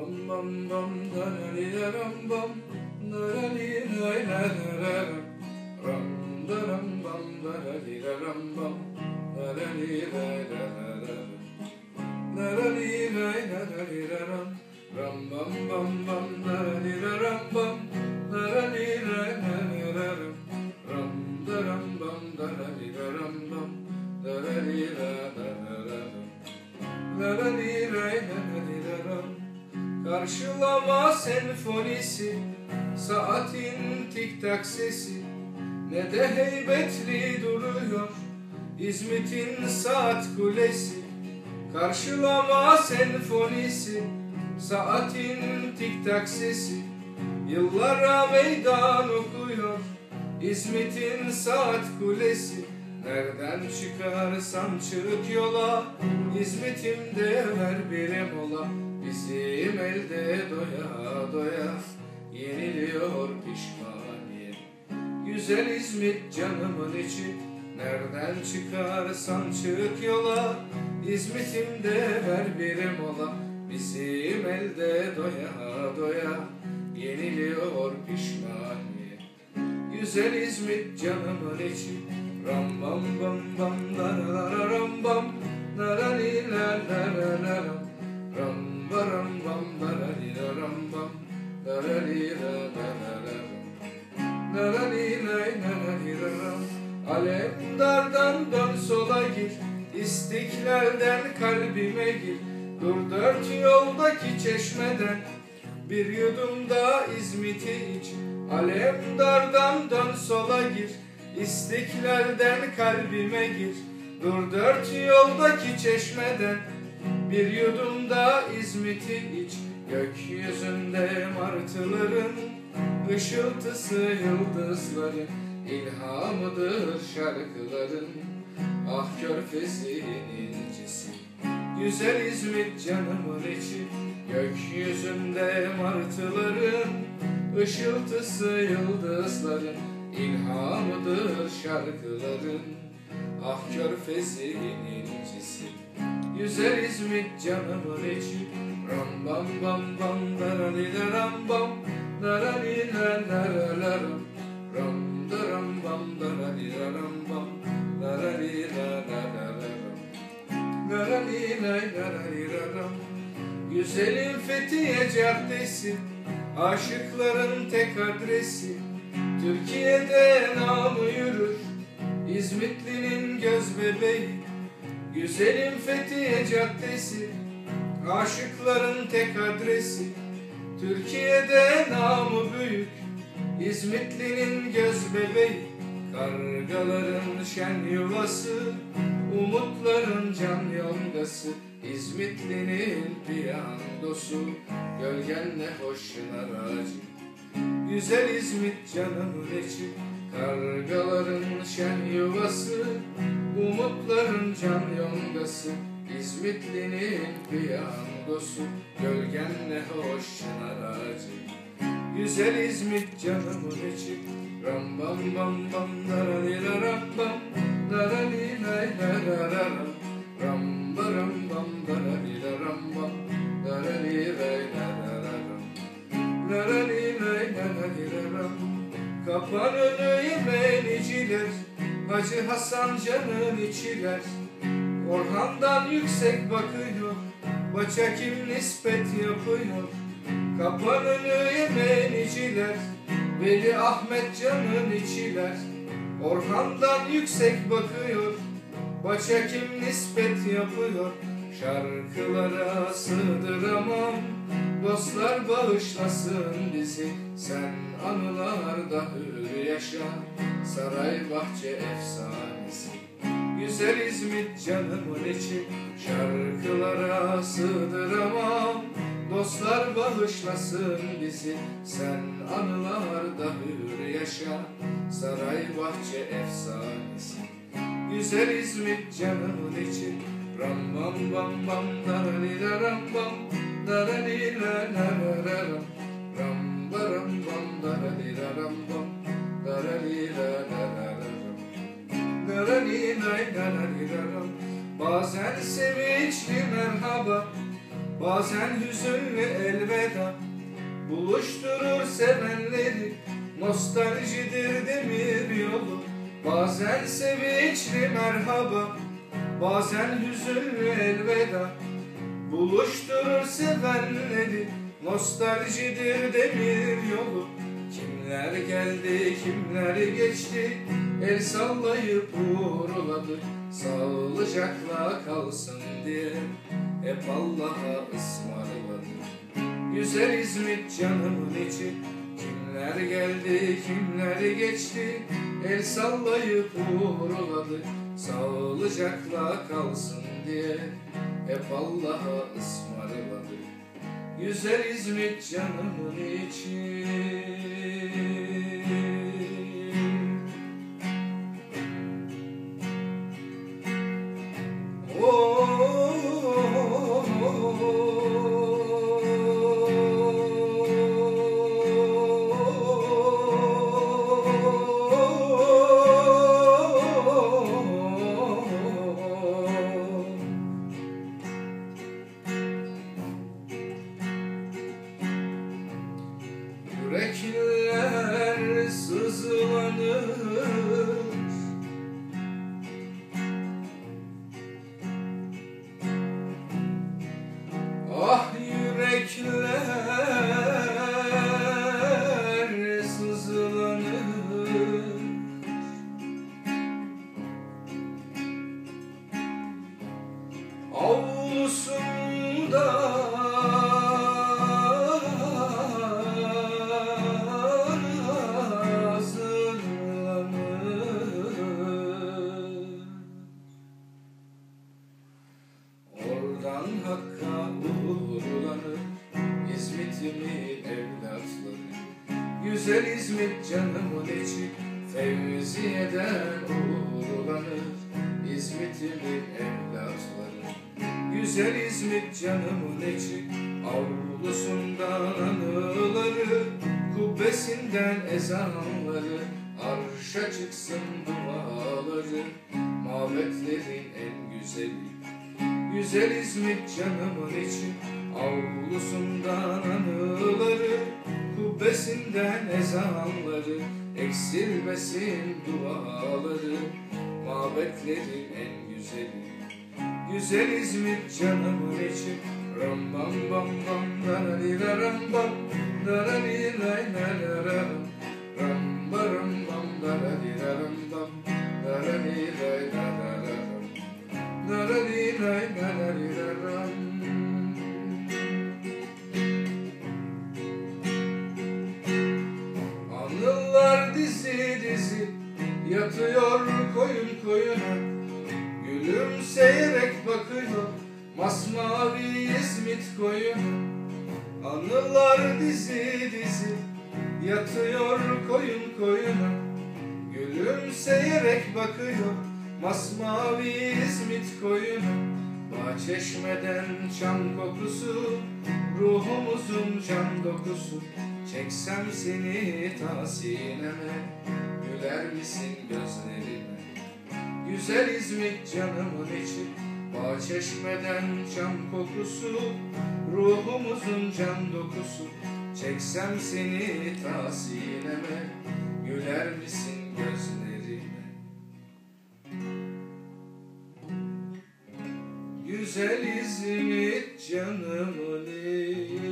bam bam bam da la li da ram bam da la li la la la la ram ram da ram bam da la li da ram bam da la li la la la la ram la la li la la la li la ram ram bam bam bam da la li da ram bam da la li la la senfonisi Saatin tik tak sesi. Ne de heybetli duruyor İzmit'in saat kulesi. Karşılama senfonisi Saatin tik tak sesi. Yıllara meydan okuyor İzmit'in saat kulesi. Nereden çıkarsan çık yola İzmit'imde ver bir mola Bizim elde doya doya Yeniliyor pişmaniye Güzel İzmit canımın içi Nereden çıkarsan çık yola. İzmit'imde ver bir mola Bizim elde doya doya Yeniliyor pişmaniye Güzel İzmit canımın içi Ram bam bam bam la la ram Alemdardan dön sola gir. İstiklalden kalbime gir. Dur dört yoldaki çeşmeden. Bir yudum da İzmit'i iç. Alemdardan dön sola gir. İstiklalden kalbime gir. Dur dört yoldaki çeşmeden Bir yudum da İzmit'i iç. Gökyüzünde martıların ışıltısı yıldızların ilhamıdır şarkıların. Ah körfezin incisi Güzel İzmit canımın içi. Gökyüzünde martıların ışıltısı yıldızların ilhamıdır şarkıların. Ah körfezin incisi Güzel İzmit canımın içi Ram bam bam bam da la li la ram bam Da la li la la la la ram Ram da ram bam da la li la ram bam Da la li la la la la ram La la li la la la li la ram Güzelim Fethiye Caddesi Aşıkların tek adresi Türkiye'de namı yürür İzmitli'nin göz bebeği Güzelim Fethiye Caddesi Aşıkların tek adresi. Türkiye'de namı büyük İzmitli'nin göz bebeği. Kargaların şen yuvası Umutların can yongası. İzmitli'nin piyangosu Gölgenle hoşun aracı Güzel İzmit canımın içi Kargaların şen yuvası Umutların can yongası İzmitli'nin piyangosu Gölgenle hoşun aracı Güzel İzmit canımın içi Ram bam bam bam dara li la ram bam Dara li la la la la ram Ram ba ram bam dara li la ram bam Dara li la la la la ram La la li la la la li la ram Kapan önü yemeniciler Hacı Hasan canın içiler Orhan'dan yüksek bakıyor Baça kim nispet yapıyor? Kapan önü yemeniciler Veli Ahmet canın içiler. Orhan'dan yüksek bakıyor Baça kim nispet yapıyor? Şarkılara sığdıramam Dostlar bağışlasın bizi Sen anılarda hür yaşa. Saray bahçe efsanesi Güzel İzmit canımın içi. Şarkılara sığdıramam Dostlar bağışlasın bizi Sen anılarda hür yaşa. Saray bahçe efsanesi Güzel İzmit canımın içi. Ram bam bam bam da li la ram bam da ram bam Bazen sevinçli merhaba Bazen hüzünlü elveda. Buluşturur sevenleri Nostaljidir demir yolu. Bazen sevinçli merhaba Bazen hüzünlü elveda Buluşturur sevenleri Nostaljidir demir yolu. Kimler geldi kimler geçti El sallayıp uğurladı. Sağlıcakla kalsın diye Hep Allah'a ısmarladı. Güzel İzmit canımın içi Kimler geldi kimler geçti El sallayıp uğurladı Sağlıcakla kalsın diye Hep Allah'a ısmarladı Güzel İzmit canımın içi resurrection Fevziye'den uğurlanır İzmit'imin evlatları. Güzel İzmit canımın içi. Avlusundan anıları Kubbesinden ezanları. Arşa çıksın duaları. Mabetlerin en güzeli. Güzel İzmit canımın içi. Avlusundan anıları Kubbesinden ezanları Eksilmesin duaları Mabetlerin en güzeli Güzel İzmit canımın içi Ram bam bam bam darali ram bam darali lay lay ram ram baram bam darali ram bam darali lay lay ram darali lay lay Bakıyor masmavi İzmit koyuna Bahçeşmeden çam kokusu Ruhumuzun can dokusu. Çeksem seni ta sineme Güler misin gözlerime Güzel İzmit canımın içi Bahçeşmeden çam kokusu Ruhumuzun can dokusu. Çeksem seni ta sineme güzel İzmit canım Ali